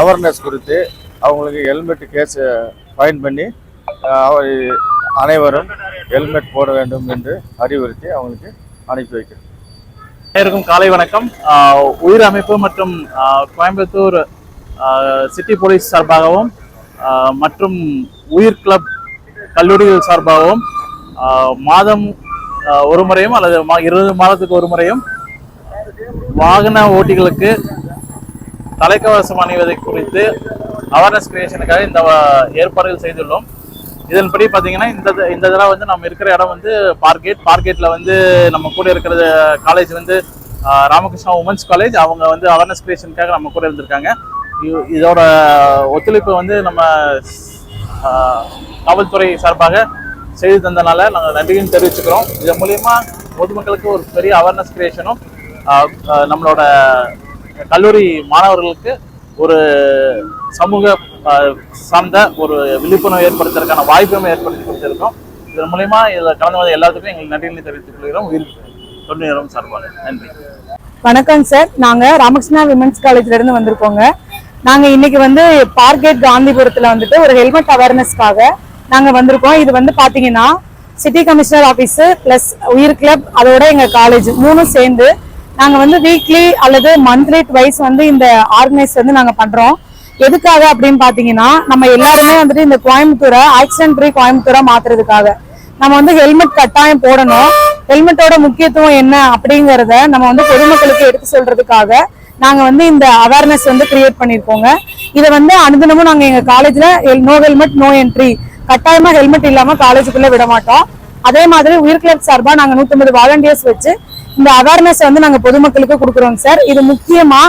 Awareness கொடுத்து அவங்களுக்கு helmet case fine பண்ணி அவர் அனைவரும் ஹெல்மெட் போட வேண்டும் என்று அறிவுறுத்தி அவங்களுக்கு அனுப்பி வைக்கிறோம். அனைவருக்கும் காலை வணக்கம். உயிர் அமைப்பு மற்றும் கோயம்புத்தூர் சிட்டி போலீஸ் சார்பாகவும் மற்றும் உயிர் கிளப் கல்லூரிகள் சார்பாகவும் மாதம் ஒரு முறையும் அல்லது இருபது மாதத்துக்கு ஒரு முறையும் வாகன ஓட்டிகளுக்கு தலைக்கவசம் அணிவதை குறித்து அவேர்னஸ் கிரியேஷனுக்காக இந்த ஏற்பாடுகள் செய்துள்ளோம். இதன்படி பார்த்தீங்கன்னா இந்த த- இந்த தடவை வந்து நம்ம இருக்கிற இடம் வந்து பார்க்கெட் பார்க்கெட்டில் வந்து நம்ம கூட இருக்கிற காலேஜ் வந்து ராமகிருஷ்ணா உமன்ஸ் காலேஜ் அவங்க வந்து அவேர்னஸ் கிரியேஷனுக்காக நம்ம கூட இருந்திருக்காங்க. இதோட ஒத்துழைப்பு வந்து நம்ம காவல்துறை சார்பாக செய்து தந்தனால நாங்கள் நன்றியும் தெரிவிச்சுக்கிறோம். இதன் மூலியமா பொதுமக்களுக்கு ஒரு பெரிய அவேர்னஸ் கிரியேஷனும் நம்மளோட கல்லூரி மாணவர்களுக்கு ஒரு சமூக சார்ந்த ஒரு விழிப்புணர்வு ஏற்படுத்துறதுக்கான வாய்ப்பையும் ஏற்படுத்தி கொடுத்திருக்கோம். இதன் மூலியமா இதில் கலந்து வந்த எல்லாத்துக்கும் எங்களுக்கு நன்றிகளை தெரிவித்துக் கொள்கிறோம். உயிர் தொண்டு நிறுவனம் சார்பாக. நன்றி. வணக்கம் சார். நாங்கள் ராமகிருஷ்ணா விமன்ஸ் காலேஜ்ல இருந்து வந்திருக்கோங்க. நாங்கள் இன்னைக்கு வந்து பார்க்கெட் காந்திபுரத்துல வந்துட்டு ஒரு ஹெல்மெட் அவேர்னஸ்க்காக நாங்கள் வந்திருக்கோம். இது வந்து பார்த்தீங்கன்னா சிட்டி கமிஷனர் ஆஃபீஸு ப்ளஸ் உயிர் கிளப் அதோட எங்கள் காலேஜ் மூணும் சேர்ந்து நாங்க வந்து வீக்லி அல்லது மந்த்லி ட்வைஸ் வந்து இந்த ஆர்கனைஸ் வந்து நாங்க பண்றோம். எதுக்காக அப்படின்னு பாத்தீங்கன்னா நம்ம எல்லாருமே வந்துட்டு இந்த கோயம்புத்தூரை ஆக்சிடென்ட் ஃப்ரீ கோயம்புத்தூரை மாத்துறதுக்காக. நம்ம வந்து ஹெல்மெட் கட்டாயம் போடணும். ஹெல்மெட்டோட முக்கியத்துவம் என்ன அப்படிங்கறத நம்ம வந்து பொதுமக்களுக்கு எடுத்து சொல்றதுக்காக நாங்க வந்து இந்த அவேர்னஸ் வந்து கிரியேட் பண்ணிருக்கோங்க. இதை வந்து அனுதினமும் நாங்க எங்க காலேஜ்ல நோ ஹெல்மெட் நோ என்ட்ரி கட்டாயமா ஹெல்மெட் இல்லாம காலேஜுக்குள்ள விட மாட்டோம். அதே மாதிரி உயிர் கிளப் சார்பா நாங்க 150 வாலண்டியர்ஸ் வச்சு இந்த அவேர்னஸ் வந்து நாங்க பொதுமக்களுக்கு கொடுக்குறோம் சார் இது முக்கியமா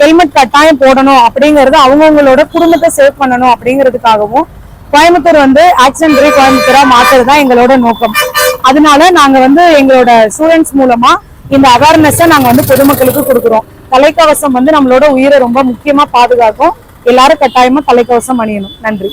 ஹெல்மெட் கட்டாயம் போடணும் அப்படிங்கறது அவங்கவுங்களோட குடும்பத்தை சேவ் பண்ணணும் அப்படிங்கிறதுக்காகவும் கோயம்புத்தூர் வந்து ஆக்சிடென்ட் ஃப்ரீ கோயம்புத்தூரா மாத்துறது தான் எங்களோட நோக்கம். அதனால நாங்க வந்து எங்களோட ஸ்டூடெண்ட்ஸ் மூலமா இந்த அவேர்னஸை நாங்க வந்து பொதுமக்களுக்கு கொடுக்குறோம். தலைக்கவசம் வந்து நம்மளோட உயிரை ரொம்ப முக்கியமா பாதுகாக்கும். எல்லாரும் கட்டாயமா தலைக்கவசம் அணியணும். நன்றி.